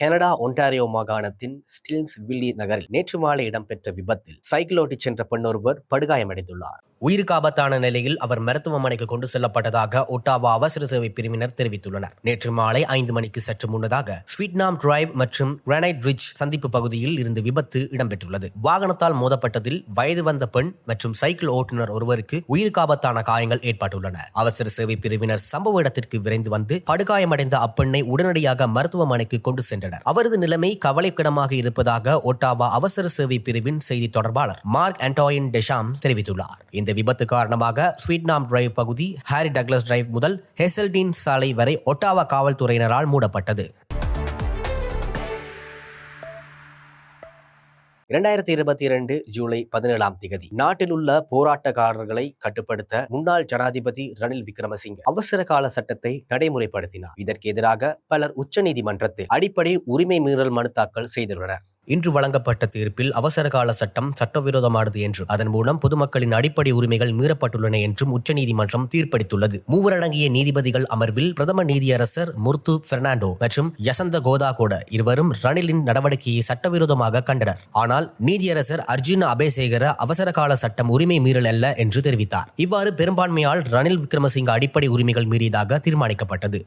Canada Ontario மாகாணத்தின் Stittsville நகரில் நேற்று மாலை இடம்பெற்ற விபத்தில் சைக்கிள் ஓட்டிச் சென்ற பெண்ணொருவர் படுகாயமடைந்துள்ளார். உயிருக்கு ஆபத்தான நிலையில் அவர் மருத்துவமனைக்கு கொண்டு செல்லப்பட்டதாக ஒட்டாவா அவசர சேவை பிரிவினர் தெரிவித்துள்ளனர். நேற்று மாலை ஐந்து மணிக்கு சற்று முன்னதாக ஸ்வீட்னாம் டிரைவ் மற்றும் கிரானைட் ரிட்ஜ் சந்திப்பு பகுதியில் இருந்து விபத்து இடம்பெற்றுள்ளது. வாகனத்தால் மோதப்பட்டதில் வயது வந்த பெண் மற்றும் சைக்கிள் ஓட்டுநர் ஒருவருக்கு உயிருக்கு ஆபத்தான காயங்கள் ஏற்பட்டுள்ளன. அவசர சேவை பிரிவினர் சம்பவ இடத்திற்கு விரைந்து வந்து படுகாயமடைந்த அப்பெண்ணை உடனடியாக மருத்துவமனைக்கு கொண்டு சென்றனர். அவரது நிலைமை கவலைக்கிடமாக இருப்பதாக ஒட்டாவா அவசர சேவை பிரிவின் செய்தி தொடர்பாளர் மார்க் அண்டோயின் டெஷாம் தெரிவித்துள்ளார். இந்த விபத்து காரணமாக ஸ்வீட்நாம் டிரைவ் பகுதி ஹாரி டக்ளஸ் டிரைவ் முதல் ஹெசல்டீன் சாலை வரை ஒட்டாவா காவல்துறையினரால் மூடப்பட்டது. இரண்டாயிரத்தி இருபத்தி இரண்டு ஜூலை பதினேழாம் திகதி நாட்டில் உள்ள போராட்டக்காரர்களை கட்டுப்படுத்த முன்னாள் ஜனாதிபதி ரணில் விக்ரமசிங்க அவசர கால சட்டத்தை நடைமுறைப்படுத்தினார். இதற்கு எதிராக பலர் உச்சநீதிமன்றத்தில் அடிப்படை உரிமை மீறல் மனு தாக்கல் செய்துள்ளனர். இன்று வழங்கப்பட்ட தீர்ப்பில் அவசர கால சட்டம் சட்டவிரோதமானது என்றும் அதன் மூலம் பொதுமக்களின் அடிப்படை உரிமைகள் மீறப்பட்டுள்ளன என்றும் உச்சநீதிமன்றம் தீர்ப்பளித்துள்ளது. மூவரடங்கிய நீதிபதிகள் அமர்வில் பிரதம நீதியரசர் முர்து பெர்னாண்டோ மற்றும் யசந்த கோதாகோட இருவரும் ரணிலின் நடவடிக்கையை சட்டவிரோதமாக கண்டனர். ஆனால் நீதியரசர் அர்ஜுன் அபேசேகர அவசர கால சட்டம் உரிமை மீறல் அல்ல என்று தெரிவித்தார். இவ்வாறு பெரும்பான்மையால் ரணில் விக்ரமசிங்க அடிப்படை உரிமைகள் மீறியதாக தீர்மானிக்கப்பட்டது.